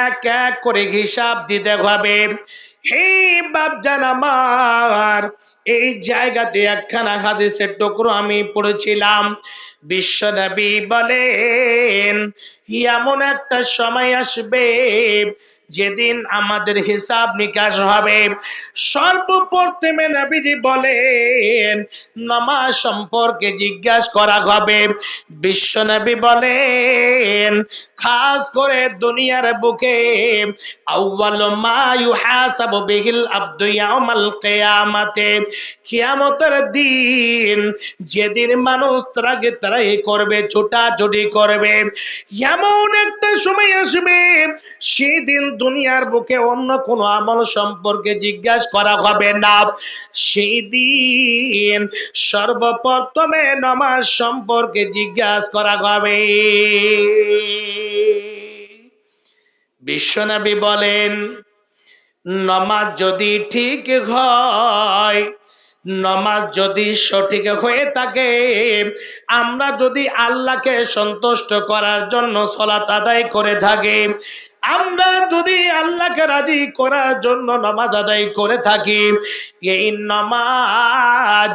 এক এক করে হিসাব দিতে হবে। হে বাপজান আমার, এই জায়গাতে একখানা হাদিসের টুকরো আমি পড়েছিলাম। বিশ্বনবী বলেন এমন একটা সময় আসবে যেদিন আমাদের হিসাব নিকাশ হবে, সর্বপ্রথমে নবীজি বলেন, নামাজ সম্পর্কে জিজ্ঞাসা করা হবে। বিশ্ব বিশ্বনবী বলেন, খাস করে দুনিয়ার বুকে, আউয়াল মা ইউহাসাবু বিহিল আবদু ইয়াউমাল কিয়ামাতে। কিয়ামতের দিন যেদিন মানুষ ত্রাগে ত্রাহি করবে, ছোটাছুটি করবে, এমন একটা সময় আসবে, সেদিন দুনিয়ার বুকে অন্য কোনো আমল সম্পর্কে জিজ্ঞাসা করা হবে না। সেই দিন সর্বপ্রথমে নামাজ সম্পর্কে জিজ্ঞাসা করা হবে। বিশ্বনবী বলেন, নমাজ যদি ঠিক হয়, নমাজ যদি সঠিক হয়ে থাকে, আমরা যদি আল্লাহকে সন্তুষ্ট করার জন্য সলাত আদায় করে থাকি আমরা যদি আল্লাহকে রাজি করার জন্য নামাজ আদায় করে থাকি, এই নামাজ,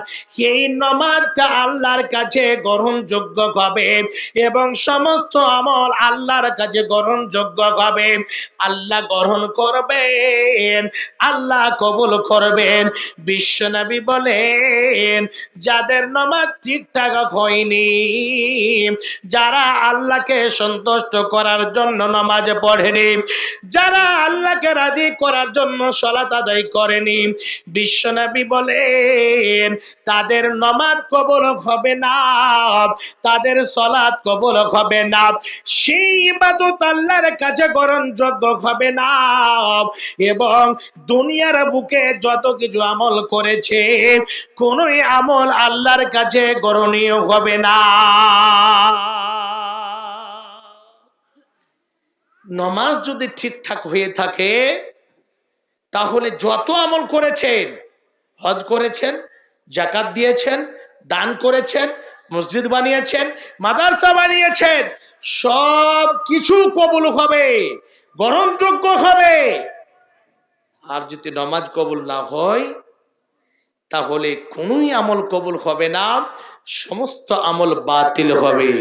এই নামাজটা আল্লাহর কাছে গ্রহণযোগ্য হবে এবং সমস্ত আমল আল্লাহর কাছে গ্রহণযোগ্য হবে। আল্লাহ গ্রহণ করবেন, আল্লাহ কবুল করবেন। বিশ্বনবী বলেন, যাদের নামাজ ঠিকঠাক হয়নি, যারা আল্লাহকে সন্তুষ্ট করার জন্য নামাজ পড়েনি যারা আল্লাহকে রাজি করার জন্য সলাত আদায় করেনি বিশ্বনবী বলেন, তাদের নমাজ কবল হবে না, তাদের সলাৎ কবল হবে না, সেই ইবাদত আল্লাহর কাছে গ্রহণযোগ্য হবে না, এবং দুনিয়ার বুকে যত কিছু আমল করেছে, কোনোই আমল আল্লাহর কাছে গ্রহণীয় হবে না। নমাজ যদি ঠিকঠাক হয়ে থাকে, তাহলে যত আমল করেছেন, হজ করেছেন, জাকাত দিয়েছেন, দান করেছেন, মসজিদ বানিয়েছেন, মাদ্রাসা বানিয়েছেন, সব কিছু কবুল হবে, গ্রহণযোগ্য হবে। আর যদি নমাজ কবুল না হয়, তাহলে কোনোই আমল কবুল হবে না, সমস্ত আমল বাতিল হবে।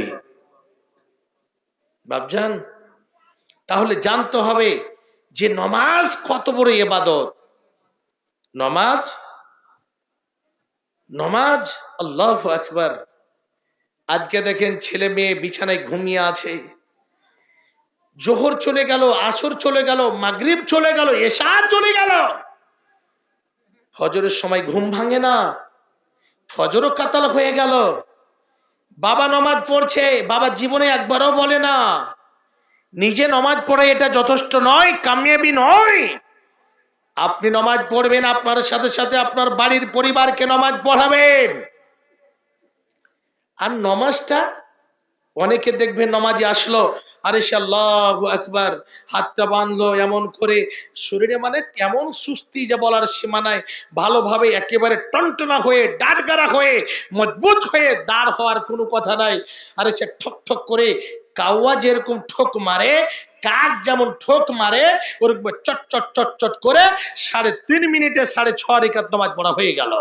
বাবজান তাহলে জানতে হবে যে নমাজ কত বড় এবাদত নমাজ? নমাজ? আল্লাহ একবার আজকে দেখেন ছেলে মেয়ে বিছানায় ঘুমিয়ে আছে। জোহর চলে গেল, আসর চলে গেল, মাগরিব চলে গেল, এশা চলে গেল। ফজরের সময় ঘুম ভাঙে না। ফজরও কাতাল হয়ে গেল। বাবা নমাজ পড়ছে, বাবা জীবনে একবারও বলে না। নিজে নমাজ পড়ে এটা যথেষ্ট নয়, কামিয়াবি নয়। আপনি নমাজ পড়বেন, আপনার সাথে সাথে আপনার বাড়ির পরিবারকে নমাজ পড়াবেন। আর নমাজটা, অনেকে দেখবেন নমাজে আসলো, আরে সে আল্লাহ একবার হাতটা বাঁধলো এমন করে, শরীরে মানে কেমন সুস্থি যে বলার সীমানায় ভালোভাবে একেবারে টনটনা হয়ে ডাটগারা হয়ে, মজবুত হয়ে দাঁড় হওয়ার কোনো কথা নাই। আরে সে ঠক ঠক করে কাউয়া যেরকম ঠোক মারে, কাক যেমন ঠোক মারে, ওরকম চট চট চট চট করে সাড়ে তিন মিনিটে সাড়ে ছ রেখাত নমাজ পড়া হয়ে গেল।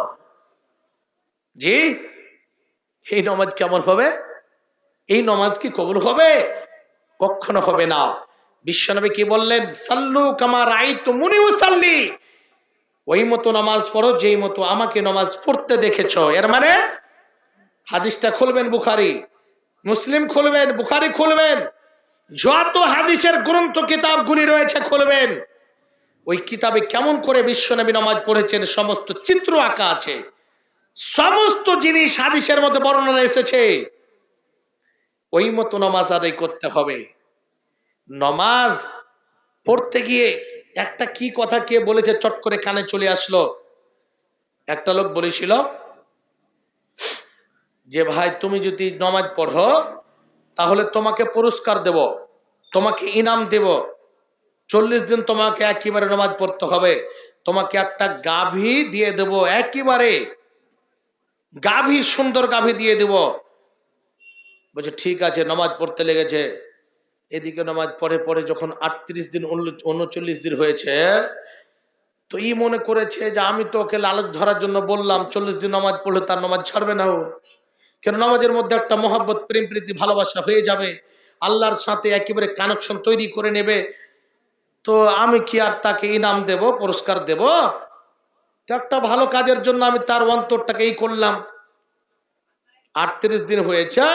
জি? এই নমাজ কেমন হবে? এই নমাজ কি কবুল হবে? কখনো হবে না। বিশ্বনবী কি বললেন? সাল্লু কামার আই তো মুনি সাল্লি ওই মতো নামাজ পড়ো, যেই মতো আমাকে নামাজ পড়তে দেখেছ। এর মানে হাদিসটা খুলবেন বুখারি। মুসলিম খুলবেন, বুখারি খুলবেন, যত হাদিসের গ্রন্থ কিতাবগুলি রয়েছে খুলবেন, ওই কিতাবে কেমন করে বিশ্বনবী নামাজ পড়েছেন, সমস্ত চিত্র আঁকা আছে। সমস্ত জিনিস হাদিসের মধ্যে বর্ণনা এসেছে। ওই মতো নমাজ আদায় করতে হবে। নমাজ পড়তে গিয়ে একটা কি কথা কে বলেছে, চট করে কানে চলে আসলো। একটা লোক বলেছিল যে ভাই, তুমি যদি নমাজ পড়ো, তাহলে তোমাকে পুরস্কার দেব, তোমাকে ইনাম দেব। চল্লিশ দিন তোমাকে একেবারে নমাজ পড়তে হবে। তোমাকে একটা গাভী দিয়ে দেব, একেবারে। গাভী, সুন্দর গাভী দিয়ে দেব। বলছে, ঠিক আছে, নমাজ পড়তে লেগেছে। এদিকে নামাজ পড়ে পড়ে যখন আটত্রিশ দিন উনচল্লিশ দিন হয়েছে, তো ই মনে করেছে যে, আমি তো ওকে লালচ ধরার জন্য বললাম, চল্লিশ দিন নামাজ পড়লে তার নামাজ ছাড়বে না ও। কেন নামাজের মধ্যে একটা মহাব্বত, প্রেম, প্রীতি, ভালোবাসা হয়ে যাবে। আল্লাহর সাথে একেবারে কানেকশন তৈরি করে নেবে। তো আমি কি আর তাকে ইনাম দেব, পুরস্কার দেব? একটা ভালো কাজের জন্য আমি তার অন্তরটাকে এই করলাম। আটত্রিশ দিন হয়েছে,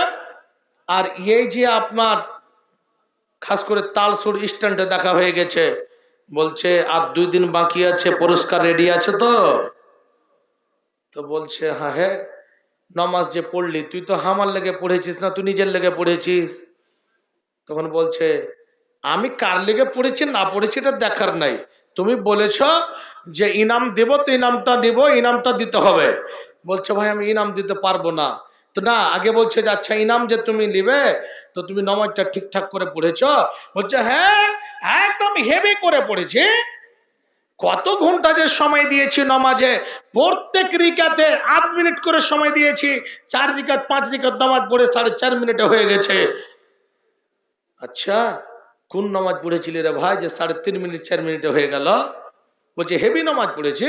আর এই যে আপনার খাস করে তালসুর স্ট্যান্ডে দেখা হয়ে গেছে, বলছে, আর দুই দিন বাকি আছে, পুরস্কার রেডি আছে তো? তো বলছে হ্যাঁ হ্যাঁ। নমাজ যে পড়লি, তুই তো হামার লেগে পড়েছিস না, তুই নিজের লেগে পড়েছিস? তখন বলছে, আমি কার লেগে পড়েছি না পড়েছি এটা দেখার নাই। তুমি বলেছ যে ইনাম দেব, তো ইনামটা দেব, ইনামটা দিতে হবে। বলছে, ভাই, আমি ইনাম দিতে পারব না। তো না, আগে বলছে যে আচ্ছা ইনাম যে তুমি নিবে, তো তুমি নমাজটা ঠিকঠাক করে পড়েছ? বলছে হ্যাঁ একদম হেভি করে পড়েছি। কত ঘণ্টা যে সময় দিয়েছি নমাজে? প্রত্যেক রিকাতে আট মিনিট করে সময় দিয়েছি, চার রিকাত, পাঁচ রিকাত নামাজ পড়ে সাড়ে চার মিনিটে হয়ে গেছে। আচ্ছা কোন নামাজ পড়েছিলি রে ভাই যে সাড়ে তিন মিনিট, চার মিনিটে হয়ে গেল? বলছে, হেভি নামাজ পড়েছি।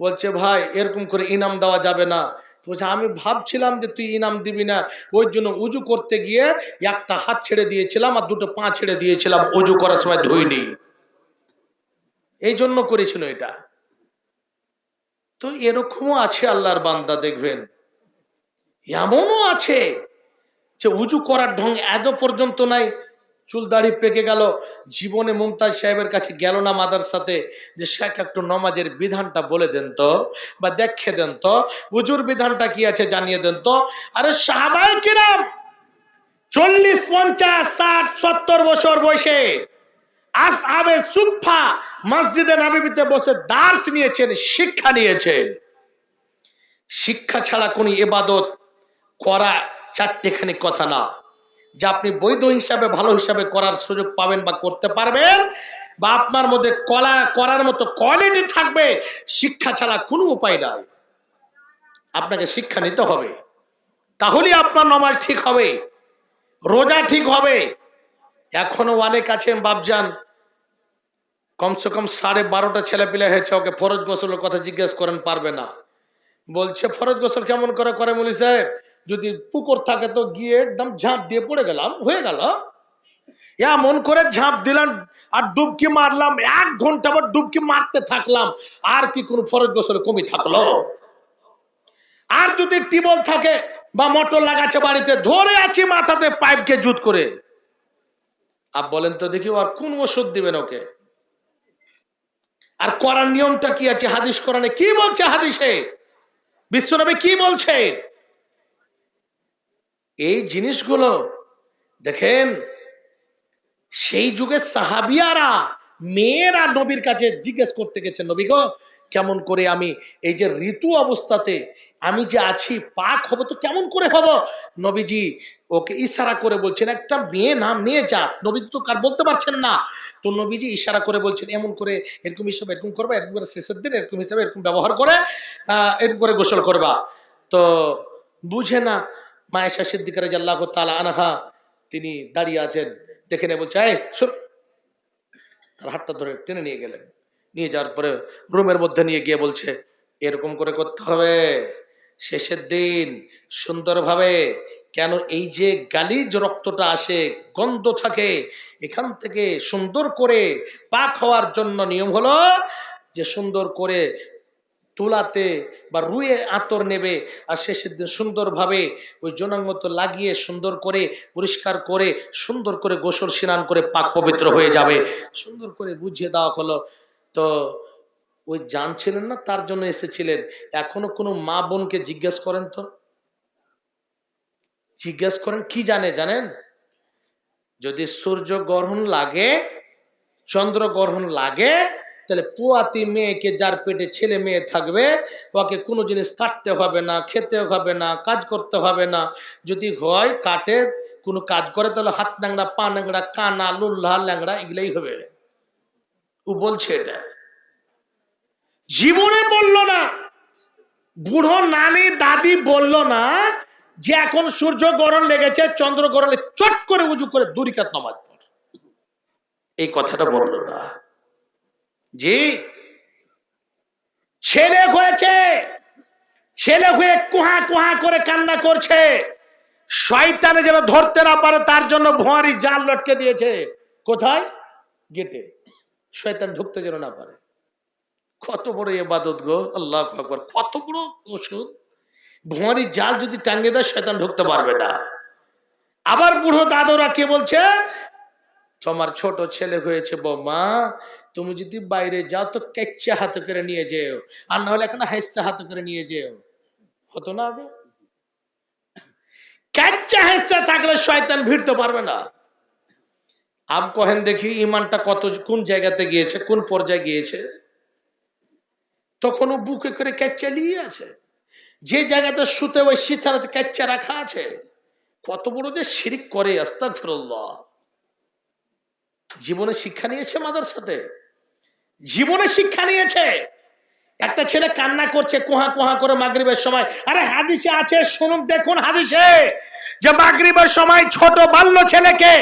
বলছে, ভাই, এরকম করে ইনাম দেওয়া যাবে না। বলছে, আমি ভাবছিলাম যে তুই ইনাম দিবি না। ওই জন্য উজু করতে গিয়ে একটা হাত ছেড়ে দিয়েছিলাম আর দুটো পা ছেড়ে দিয়েছিলাম। উজু করার সময় ধুইনি। এই জন্য করেছিল এটা। তো এরকমও আছে আল্লাহর বান্দা, দেখবেন। এমনও আছে যে উজু করার ঢং এত পর্যন্ত নাই, চুল দাড়ি পেকে গেল, জীবনে মুমতাজ সাহেবের কাছে গেল না মাদার সাথে, যে শেখ একটু নমাজের বিধানটা বলে দেন তো, বা দেখে দেন তো, উজুর বিধানটা কি আছে জানিয়ে দেন তো। আরে সাহাবাই কিরাম, চল্লিশ, পঞ্চাশ, ষাট, সত্তর বছর বয়সে আসহাবে সুফা মসজিদে নবীতে বসে দার্স নিয়েছেন, শিক্ষা নিয়েছেন। শিক্ষা ছাড়া কোনো ইবাদত করা চারটেখানি কথা না। যে আপনি বৈধ হিসাবে, ভালো হিসাবে করার সুযোগ পাবেন বা করতে পারবেন, বা আপনার মধ্যে কলা করার মতো কোয়ালিটি থাকবে, শিক্ষা ছাড়া কোনো উপায় নাই। আপনাকে শিক্ষা নিতে হবে। তাহলে আপনার নমাজ ঠিক হবে, রোজা ঠিক হবে। এখনও অনেক আছেন বাপজান। কমসে কম সাড়ে বারোটা ছেলে পিলে হয়েছে, ওকে ফরজ গোসলের কথা জিজ্ঞেস করেন, পারবে না। বলছে, ফরজ গোসল কেমন করে করে মলি সাহেব? যদি পুকুর থাকে তো গিয়ে একদম ঝাঁপ দিয়ে পড়ে গেলাম, হয়ে গেল। এমন করে ঝাঁপ দিলাম আর ডুবকি মারলাম, এক ঘণ্টা আবার ডুবকি মারতে থাকলাম, আর কি কোনো ফরজ গোসল কমি থাকল? আর যদি টিবল থাকে বা মোটর লাগাচ্ছে বাড়িতে, ধরে আছি মাথাতে পাইপকে জুত করে। আর বলেন তো দেখি আর কোন ওষুধ দিবেন ওকে? আর করার নিয়মটা কি আছে? হাদিস কোরআনে কি বলছে হাদিসে? বিশ্বনবী কি বলছে এই জিনিসগুলো দেখেন, সেই যুগে সাহাবিয়ারা, মেয়েরা নবীর কাছে জিজ্ঞেস করতে গেছে, নবী গো, কেমন করে আমি এই যে ঋতু অবস্থাতে আমি যে আছি, পাক হব তো কেমন করে হব? নবীজি ওকে ইশারা করে বলছেন, একটা মেয়ে না, মেয়ে জাত। নবী তো কার বলতে পারছেন না। তো নবীজি ইশারা করে বলছেন, এমন করে এরকম হিসাবে, এরকম করবা, এরকম করে শেষের দিন এরকম হিসাবে, এরকম ব্যবহার করে এরকম করে গোসল করবা। তো বুঝে না, মায়েশা সিদ্দিকার আল্লাহ তালা আনাহা, তিনি দাঁড়িয়ে আছেন, দেখে নিয়ে বলছে, এই তার হাতটা ধরে টেনে নিয়ে গেলেন। নিয়ে যাওয়ার পরে রুমের মধ্যে নিয়ে গিয়ে বলছে, এরকম করে করতে হবে। শেষের দিন সুন্দরভাবে কেন এই যে গালিজ রক্তটা আসে, গন্ধ থাকে, এখান থেকে সুন্দর করে পাক হওয়ার জন্য নিয়ম হলো যে সুন্দর করে তুলাতে বা রুয়ে আতর নেবে আর শেষের দিন সুন্দরভাবে ওই জনাং মতো লাগিয়ে সুন্দর করে পরিষ্কার করে সুন্দর করে গোসল স্নান করে পাক পবিত্র হয়ে যাবে। সুন্দর করে বুঝিয়ে দেওয়া হলো। তো ওই জানছিলেন না, তার জন্য এসেছিলেন। এখনও কোনো মা বোনকে জিজ্ঞেস করেন তো? জিজ্ঞেস করেন, কি জানে জানেন? যদি সূর্য গ্রহণ লাগে, চন্দ্র গ্রহণ লাগে, তাহলে পুয়াতি মেয়েকে যার পেটে ছেলে মেয়ে থাকবে, ওকে কোনো জিনিস কাটতে হবে না, খেতে হবে না, কাজ করতে হবে না। যদি হয়, কাটে, কোনো কাজ করে, তাহলে হাত ন্যাংড়া, পা ন্যাংড়া, কানা, লুল্লা, ল্যাংড়া, এগুলাই হবে। ও বলছে এটা। জীবনে বলল না। বুড়ো নানি দাদি বলল না যে এখন সূর্য গরম লেগেছে, চন্দ্র গরমে চট করে উজু করে দুরিকাত নামাজ এই কথাটা বলল না। জি, ছেলে হয়েছে, ছেলে হয়ে কুহা কুহা করে কান্না করছে। শয়তানে যেন ধরতে না পারে, তার জন্য ভুয়ারি জাল লটকে দিয়েছে। কোথায়? গেটে। শয়তান ঢুকতে যেন না পারে। কত বড় এবাদত গো, আল্লাহ আকবর। কত বড় ওষুধ। ভুয়ারি জাল যদি টাঙ্গে দেয়, শয়তান ঢুকতে পারবে না। আবার বুড়ো দাদুরা কে বলছে? তোমার ছোট ছেলে হয়েছে বৌমা, তুমি যদি বাইরে যাও তো কেচ্চা হাতে করে নিয়ে যেও। আর না হলে এখন হাইসা হাতে করে নিয়ে যেও। হতো না আগে? ক্যাচ্চা হেচ্চা থাকলে শয়তান ভিড়তে পারবে না। আব কহেন দেখি, ইমানটা কত, কোন জায়গাতে গিয়েছে, কোন পর্যায়ে গিয়েছে? তখন ও বুকে করে ক্যাচ্চা নিয়ে আছে। যে জায়গাতে শুতে ওই সিতারাতে ক্যাচ্চা রাখা আছে, কত বড় যে শিরিক করে আস্তাক ফিরল্লাহ জীবনে শিক্ষা নিয়েছে মাদার সাথে জীবনে শিক্ষা নিয়েছে। একটা ছেলে কান্না করছে, কুহা কুহা করে মাগরিবের সময়। আরে হাদিসে আছে, শুনুন, দেখুন হাদিসে যে মাগরিবের সময় ছোট বাল্য ছেলেকে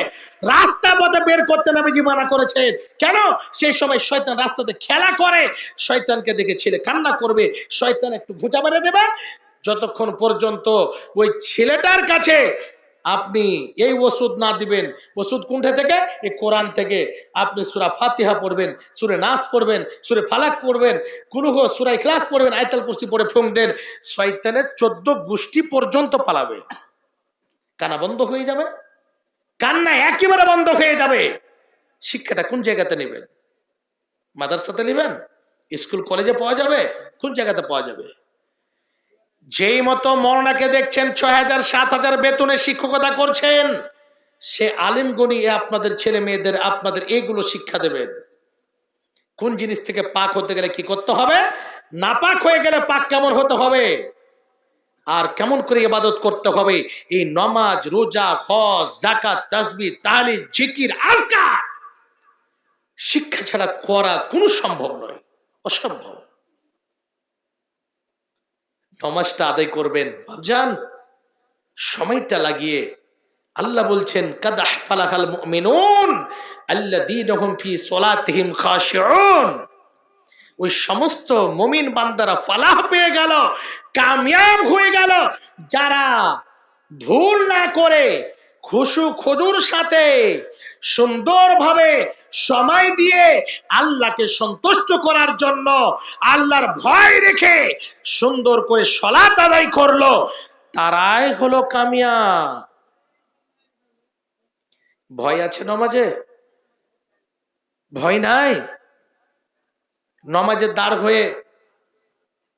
রাস্তা পথে বের করতে নাবিজি মানা করেছেন। কেন? সেই সময় শয়তান রাস্তাতে খেলা করে, শয়তানকে দেখে ছেলে কান্না করবে, শয়তান একটু ঘুচা মেরে দেবে। যতক্ষণ পর্যন্ত ওই ছেলেটার কাছে আপনি এই ওষুধ না দিবেন। ওষুধ কোনটা থেকে? এই কোরআন থেকে। আপনি সুরা ফাতিহা পড়বেন, সুরে নাস পড়বেন, সুরে ফালাক পড়বেন, কুরুহ, সুরা ইখলাস পড়বেন, আয়তাল কুস্তি পড়ে ফুং দেন, শয়তানের চোদ্দ গোষ্ঠী পর্যন্ত পালাবে। কানা বন্ধ হয়ে যাবে। কান্না একেবারে বন্ধ হয়ে যাবে। শিক্ষাটা কোন জায়গাতে নেবেন? মাদ্রাসাতে নেবেন? স্কুল, কলেজে পাওয়া যাবে? কোন জায়গাতে পাওয়া যাবে? যেই মতো মরনাকে দেখছেন, ছয় হাজার, সাত হাজার বেতনে শিক্ষকতা করছেন, সে আলিম গণি আপনাদের ছেলে মেয়েদের আপনাদের এইগুলো শিক্ষা দেবেন। কোন জিনিস থেকে পাক হতে গেলে কি করতে হবে? নাপাক হয়ে গেলে পাক কেমন হতে হবে? আর কেমন করে ইবাদত করতে হবে? এই নমাজ, রোজা, হজ জাকাত তাসবি, তাহলিল, জিকির, আজকার। শিক্ষা ছাড়া করা কোনো সম্ভব নয়, অসম্ভব। নমাজটা আদায় করবেন। ভাবজান, সময়টা লাগিয়ে আল্লাহ বলছেন কাদাহ ফালাহাল মুমিনুন আল্লাযীনাহুম ফি সলাতিহিম খাশিউন। ওই সমস্ত মুমিন বান্দারা ফালাহ পেয়ে গেল, কামিয়াব হয়ে গেল। যারা ভুল না করে খুশু খজুর সাথে সুন্দরভাবে সময় দিয়ে আল্লাহকে সন্তুষ্ট করার জন্য আল্লাহর ভয় রেখে সুন্দর করে সলাত আদায় করল। তারাই হলো কামিয়া ভয় আছে নমাজে? ভয় নাই? নমাজের দাঁড় হয়ে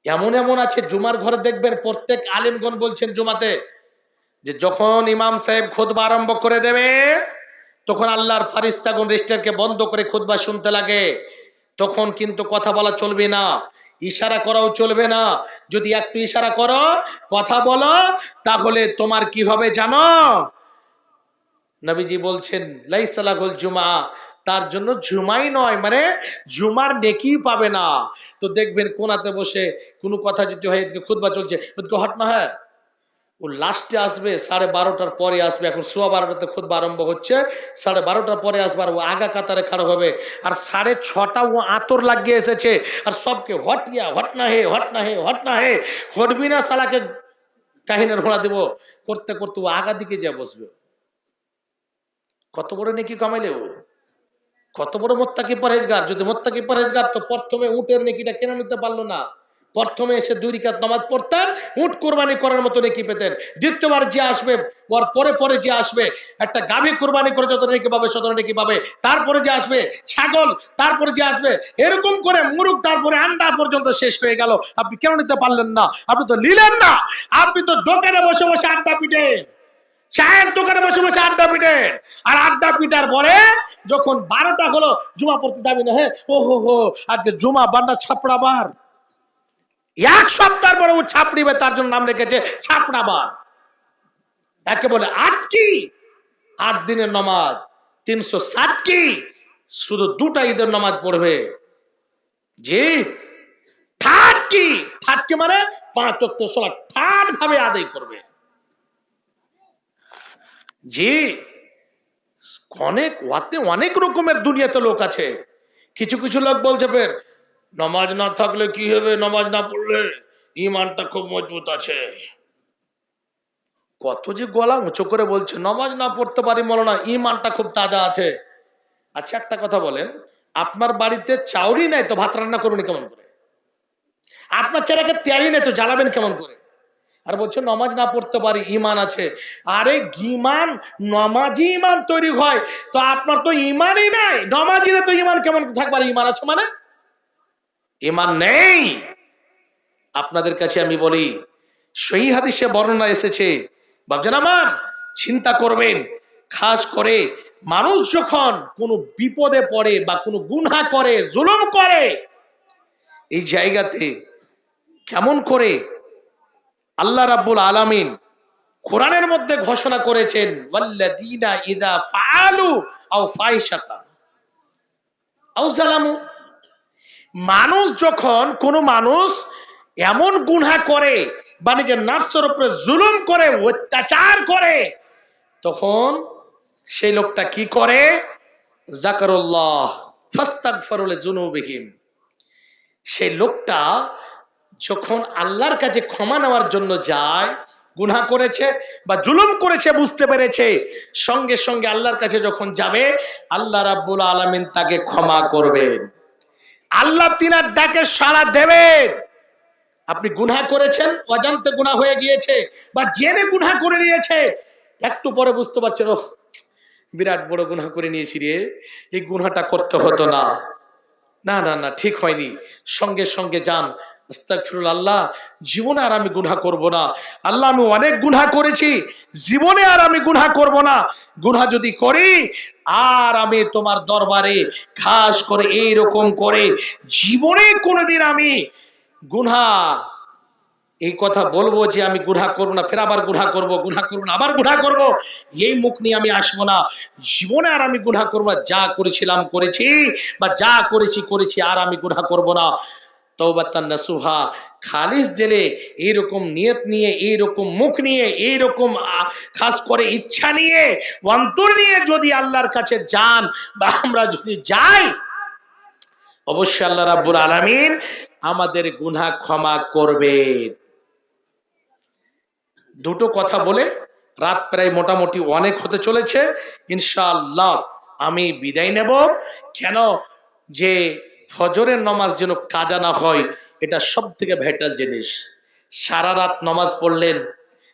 এমন এমন আছে, জুমার ঘরে দেখবেন প্রত্যেক আলিমগণ বলছেন জুমাতে যে যখন ইমাম সাহেব খুদবা আরম্ভ করে দেবে, তখন আল্লাহর ফারিস্তাগুন রেস্টারকে বন্ধ করে খুদবা শুনতে লাগে। তখন কিন্তু কথা বলা চলবে না, ইশারা করাও চলবে না। যদি একটু ইশারা করো, কথা বলো, তাহলে তোমার কি হবে জানো? নবীজি বলছেন লাইসালাগুল জুমা, তার জন্য জুমাই নয় মানে জুমার নেকি পাবে না। তো দেখবেন কোনাতে বসে কোনো কথা যদি হয়, এদিকে খুদবা চলছে হট না হ্যাঁ? ও লাস্টে আসবে, সাড়ে বারোটার পরে আসবে। এখন সোয়া বারোটাতে খুব আরম্ভ হচ্ছে। সাড়ে বারোটার পরে আসবে আর ও আগা কাতারে খারাপ হবে। আর সাড়ে ছটা ও আতর লাগিয়ে এসেছে। আর সবকে হটিয়া হট না হে, হট না হে, হট না হে, হটবি না সালাকে কাহিনের ঘোড়া দেব। করতে করতে ও আগা দিকে যা বসবে। কত বড় নেকি কামাইলে ও? কত বড় মোত্তাকি পরেজগার যদি মোত্তাকি পরেজগার তো প্রথমে উটের নেকিটা কেন নিতে পারল না। প্রথমে এসে দুই রিকাত নামাজ পড়তেন, উট কোরবানি করার মতো নেকি পেতেন। দ্বিতীয়বার যে আসবে ওর পরে পরে যে আসবে, একটা গাভী কোরবানি করে যত নেকি পাবে তত নেকি পাবে। তারপরে যে আসবে, ছাগল, তারপরে যে আসবে, এরকম করে মুরুখ তারপরে আন্ডা পর্যন্ত শেষ হয়ে গেল। আপনি কেন নিতে পারলেন না? আপনি তো নিলেন না। আপনি তো দোকানে বসে বসে আড্ডা পিটেন। চায়ের দোকানে বসে বসে আড্ডা পিটেন। আর আড্ডা পিটার পরে যখন বারোটা হলো, জুমা পড়তে যাবি না হ্যাঁ? ও হো হো আজকে জুমা বান্ডা ছাপড়াবার। এক সপ্তাহ পরে ও ছাপড়িবে তার জন্য নাম রেখেছে ছাপড়াবার একে বলে আট কি আট দিনের নমাজ, তিনশো ষাট কি শুধু দুটা ঈদের নমাজ পড়বে। জি ঠাট কি ঠাট কি মানে পাঁচ সোলা ঠাট ভাবে আদায় করবে। জি, অনেক ওয়াতে অনেক রকমের দুনিয়াতে লোক আছে। কিছু কিছু লোক বলছে, ফের নমাজ না থাকলে কি হবে? নমাজ না পড়লে ইমানটা খুব মজবুত আছে। কত যে গলা উঁচু করে বলছে, নমাজ না পড়তে পারি মনে না ইমানটা খুব তাজা আছে। আচ্ছা একটা কথা বলেন, আপনার বাড়িতে চাউরি নাই তো ভাত রান্না করবেন কেমন করে? আপনার ছেলেকে তেয়ারি নেই তো জ্বালাবেন কেমন করে? আর বলছে, নমাজ না পড়তে পারি ইমান আছে। আরে গিমান, নমাজি ইমান তৈরি হয়। তো আপনার তো ইমানই নাই, নমাজিরে তো ইমান কেমন থাকবার ইমান আছে মানে? ইমান নেই। আপনাদের কাছে আমি বলি সহি হাদিসে বর্ণনা এসেছে বাবজান আমার, চিন্তা করবেন, খাস করে মানুষ যখন কোনো বিপদে পড়ে বা কোনো গুনহা করে, জুলুম করে, এই জায়গাতে কেমন করে আল্লাহ রাব্বুল আলামিন কোরআনের মধ্যে ঘোষণা করেছেন, ওয়াল্লাযীনা ইযা ফাআলু আও ফাহিশাতান আও জালামু মানুষ যখন কোন মানুষ এমন গুনহা করে বা নিজের নাফসের উপরে জুলুম করে, অত্যাচার করে, তখন সেই লোকটা কি করে? জাকারুল্লাহ ফাস্তাগফিরুল যুনুবিহিম। সেই লোকটা যখন আল্লাহর কাছে ক্ষমা নেওয়ার জন্য যায়, গুনাহ করেছে বা জুলুম করেছে বুঝতে পেরেছে, সঙ্গে সঙ্গে আল্লাহর কাছে যখন যাবে, আল্লাহ রাব্বুল আলামিন তাকে ক্ষমা করবেন। আল্লাহ তিনার ডাকে সাড়া দেবেন। আপনি গুনা করেছেন, অজান্তে গুনা হয়ে গিয়েছে, বা জেনে গুনা করে নিয়েছে, একটু পরে বুঝতে পারছেন ও বিরাট বড় গুনা করে নিয়েছি রে, এই গুনাটা করতে হতো না। না না না, ঠিক হয়নি। সঙ্গে সঙ্গে যান আস্তাগফিরুল আল্লাহ জীবনে আর আমি গুনাহ করব না। আল্লাহ, আমি অনেক গুনাহ করেছি, জীবনে আর আমি গুনাহ করব না। গুনাহ যদি করি, আর আমি তোমার দরবারে খাস করে এই রকম করে জীবনে কোনোদিন আমি গুনাহ, এই কথা বলব যে আমি গুনাহ করব না, ফের আবার গুনাহ করব, গুনাহ করব না, আবার গুনাহ করব, এই মুখ নিয়ে আমি আসব না। জীবনে আর আমি গুনাহ করব না, যা করেছিলাম করেছি, বা যা করেছি করেছি, আর আমি গুনাহ করব না। তৌবাত্তান নাসুহা। খালিস দিলে এইরকম নিয়ত নিয়ে, এইরকম মুখ নিয়ে, এইরকম খাস করে ইচ্ছা নিয়ে, অন্তর নিয়ে যদি আল্লাহর কাছে যান বা আমরা যদি যাই, অবশ্যই আল্লাহ রাব্বুল আলামিন আমাদের গুনাহ ক্ষমা করবেন। দুটো কথা বলে রাত প্রায় মোটামুটি অনেক হতে চলেছে। ইনশাআল্লাহ আমি বিদায় নেব। কেন? যে ফজরের নামাজ যেন কাজা না হয়, এটা সব থেকে ভাইটাল জিনিস। সারা রাত নামাজ পড়লেন,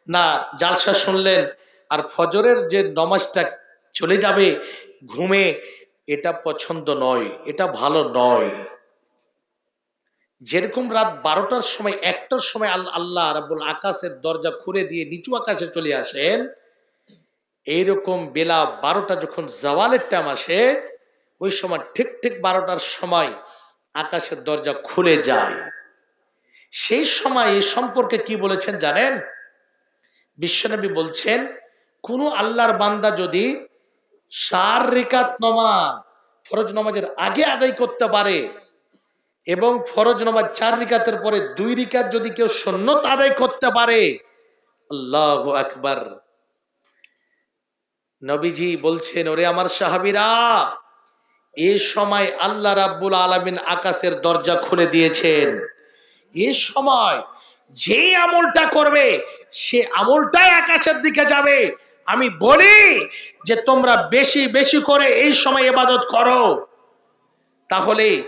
না, জালসা শুনলেন, আর ফজরের যে নামাজটা চলে যাবে, ঘুমে, এটা পছন্দ নয়, এটা ভালো নয়। যেরকম রাত বারোটার সময়, একটার সময় আল- আল্লাহ রাব্বুল আকাশের দরজা খুলে দিয়ে নিচু আকাশে চলে আসেন, এইরকম বেলা বারোটা যখন জওয়ালের টাইম আসে ওই সময় ঠিক ঠিক বারোটার সময় আকাশের দরজা খুলে যায়। সেই সময় এই সম্পর্কে কি বলেছেন জানেন? বিশ্বনবী বলছেন, কোন আল্লাহর বান্দা যদি রেখাত নমাজ, ফরজ নমাজের আগে আদায় করতে পারে এবং ফরজ নমাজ চার রিকাতের পরে দুই রিকাত যদি কেউ সন্ন্যত আদায় করতে পারে, আল্লাহ আকবার। নবীজি বলছেন, ওরে আমার সাহাবিরা এই সময় আল্লাহ রাব্বুল আলামিন আকাশের দরজা খুলে দিয়েছেন। এই সময় যে আমলটা করবে, সে আমলটাই আকাশের দিকে যাবে। আমি বলি যে তোমরা বেশি বেশি করে এই সময় ইবাদত করো। তাহলে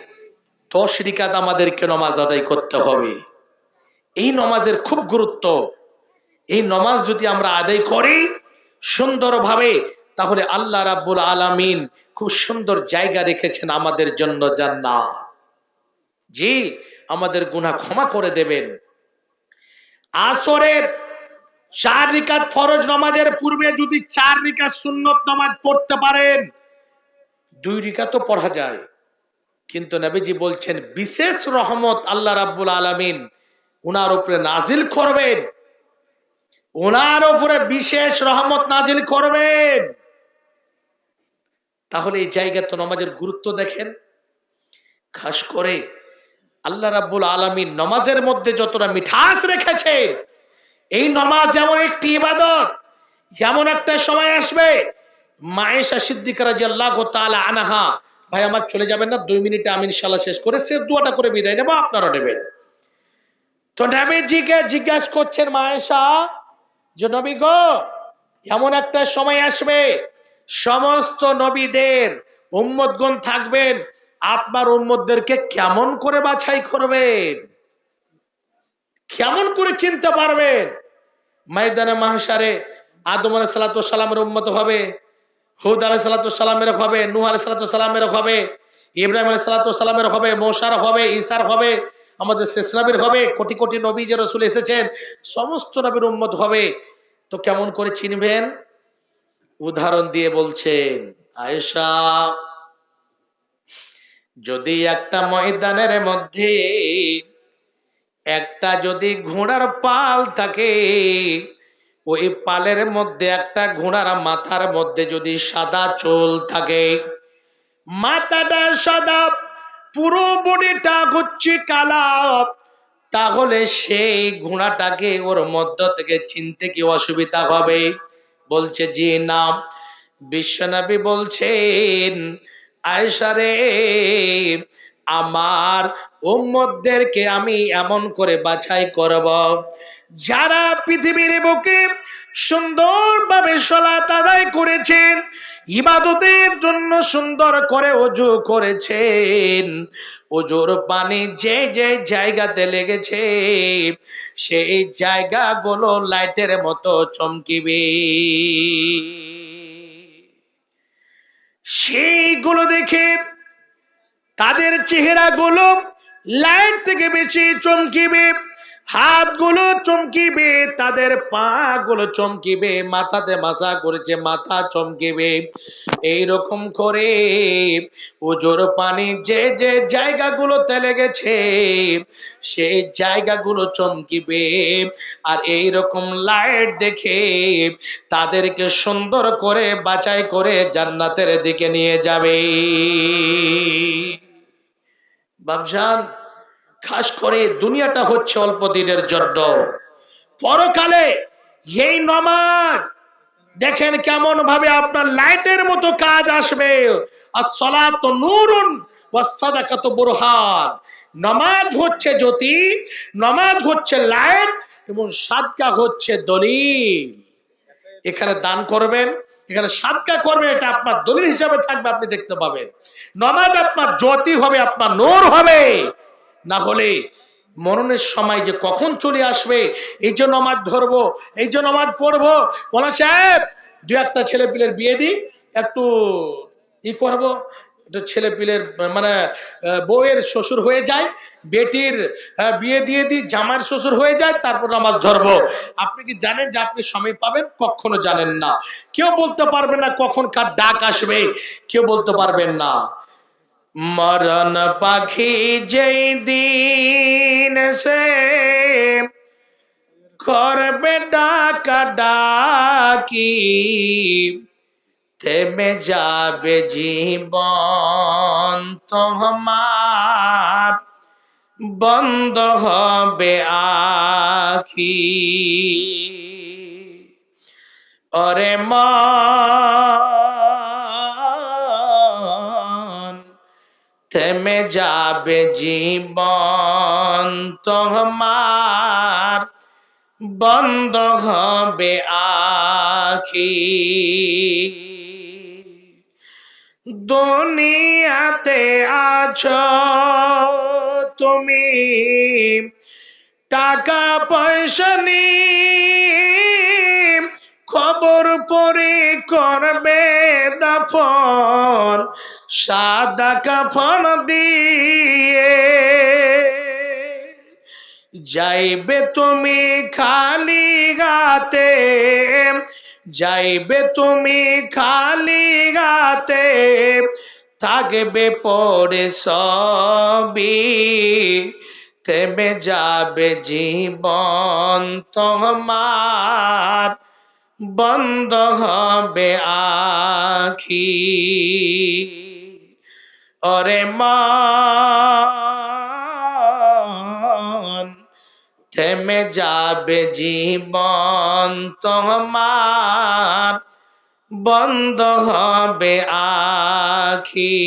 দশ আমাদেরকে নমাজ আদায় করতে হবে। এই নমাজের খুব গুরুত্ব। এই নমাজ যদি আমরা আদায় করি সুন্দরভাবে, তাহলে আল্লাহ রাব্বুল আলামিন খুব সুন্দর জায়গা রেখেছেন আমাদের জন্য জান্নাত। জি, আমাদের গুনাহ ক্ষমা করে দেবেন। আসরের চার রিকাত ফরজ নামাজের পূর্বে যদি চার রিকাত সুন্নত নামাজ পড়তে পারেন, দুই রিকাতও পড়া যায়। কিন্তু নবীজি বলছেন, বিশেষ রহমত আল্লাহ রাব্বুল আলামিন উনার উপরে নাজিল করবেন। ওনার উপরে বিশেষ রহমত নাজিল করবেন। তাহলে এই জায়গা তো নমাজের গুরুত্ব দেখেন। খাস করে আল্লাহ রাব্বুল আলামিন নমাজের মধ্যে যতটা মিঠাস রেখেছে, এই নমাজ যেমন একটি ইবাদত, এমন একটা সময় আসবে। মায়েশা সিদ্দিকারা যে আল্লাহ তাআলা আনাহা, ভাই, আমার চলে যাবেন না, দুই মিনিটে আমি ইনশাল্লাহ শেষ করে সে দুয়াটা করে বিদায় নেব আপনারা নেবেন। তো নবীজিকে জিজ্ঞাসা করছেন মায়েশা, যে নবী গো, এমন একটা সময় আসবে সমস্ত নবীদের উম্মতগণ থাকবেন। আপনার উম্মতদেরকে কেমন করে বাছাই করবেন? কেমন করে চিনতে পারবেন? ময়দানে মাহসারে আদম আলাহ সালামের উম্মত হবে, হুদ আলাহ সালামের হবে, নূহ আলাহ সালামের হবে, ইব্রাহিম আলাহ সালামের হবে মৌসার হবে, ঈসার হবে, আমাদের শেষ নবীর হবে, কোটি কোটি নবী যে রসুল এসেছেন, সমস্ত নবীর উম্মত হবে। তো কেমন করে চিনবেন? উদাহরণ দিয়ে বলছেন, আয়েশা, যদি একটা ময়দানের মধ্যে একটা যদি ঘোড়ার পাল থাকে, ওই পালের মধ্যে একটা ঘোড়ার মাথার মধ্যে যদি সাদা চোল থাকে, মাথাটা সাদা, পুরো বডিটা হচ্ছে কালা, তাহলে সেই ঘোড়াটাকে ওর মধ্য থেকে চিনতে কি অসুবিধা হবে? বলছে জি নাম বিশ্বনবী বলছেন আয়সারে আমার উম্মতদেরকে আমি এমন করে বাছাই করব, যারা পৃথিবীর বুকে সুন্দরভাবে সলাত আদায় করেছেন, ইবাদতের জন্য সুন্দর করে অজু করেছেন। অজুর পানি যে যে জায়গাতে লেগেছে, সেই জায়গাগুলো লাইটের মতো চমকিবে। সেইগুলো দেখে তাদের চেহারাগুলো লাইট থেকে বেশি চমকিবে, হাতগুলো চমকিবে, তাদের পা গুলো চমকিবে, মাথাতে মাসা করেছে, মাথা চমকিবে। এইরকম করে উজোর পানি যে যে জায়গাগুলোতে লেগেছে সেই জায়গাগুলো চমকিবে। আর এই রকম লাইট দেখে তাদেরকে সুন্দর করে, বাছাই করে জান্নাতের দিকে নিয়ে যাবে। বাবজান খাস করে দুনিয়াটা হচ্ছে অল্প দিনের জন্য। পরকালে এই নমাজ, দেখেন কেমন ভাবে আপনার লাইটের মতো কাজ আসবে। আর সলাত নুরুন বুরহান। নমাজ হচ্ছে জ্যোতি, নমাজ হচ্ছে লাইট এবং সাদকা হচ্ছে দলিল। এখানে দান করবেন এখানে সাদকা করবে এটা আপনার দলিল হিসাবে থাকবে, আপনি দেখতে পাবেন। নমাজ আপনার জ্যোতি হবে, আপনার নোর হবে। না হলে মরণের সময় যে কখন চলে আসবে, এই যে নমাজ ধরবো, এই জন্য নমাজ পড়ব, বলা সাহেব দু একটা ছেলে পিলের বিয়ে দিই, একটু ই করব একটু ছেলে পিলের মানে বউয়ের শ্বশুর হয়ে যায় বেটির আহ, বিয়ে দিয়ে দিই জামার শ্বশুর হয়ে যায় তারপর নামাজ ধরবো। আপনি কি জানেন যে আপনি সময় পাবেন? কখনো জানেন না। কেউ বলতে পারবে না কখন কার ডাক আসবে। কেউ বলতে পারবেন না। মরণ পাখি যেই দিন সে করবে ডাকা ডাকি। থেমে যাবে জীবন তোমার, বন্ধ হবে আখি। ওরে মন থেমে যাবে জীবন তোমার, বন্ধ হবে আখি। দুনিয়াতে আছো, তুমি টাকা পয়সা খবর পরে করবে দাফন, সাদা কাফন দিয়ে। যাইবে তুমি খালি গাতে যাইবে তুমি খালি গাতে, থাকবে পড়ে সবই। থেমে যাবে জীবন তোমার, বন্ধ হবে আখি। ওরে মন থেমে যাবে জীবন তোমার। বন্ধ হবে আখি।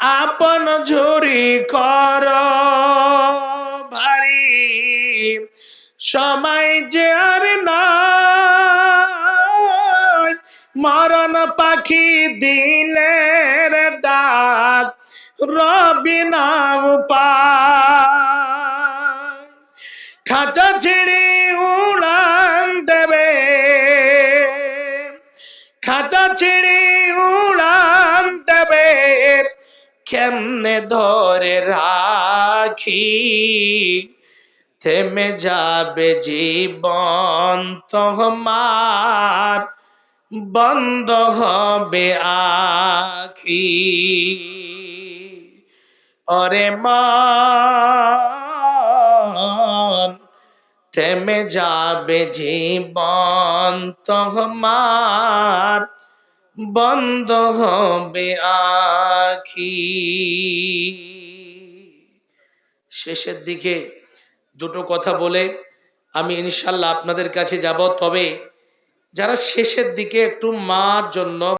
আপন ঝুরি কর ভারী। সময় যে আর নাই মরণ পাখি দিলের ডাক। রবি খাঁচা ছিড়ি উড়ান দেবে। খাঁচা ছিড়ি উড়ান দেবে। কেমনে ধরে রাখি? থেমে যাবে জীবন তোমার। বন্ধ হবে আখি। অরে মান, থেমে যাবে জীবন তোমার, বন্ধ হবে আখি। শেষের দিকে দুটো কথা বলে আমি ইনশাল্লাহ আপনাদের কাছে যাব, তবে যারা শেষের দিকে একটু মার জন্য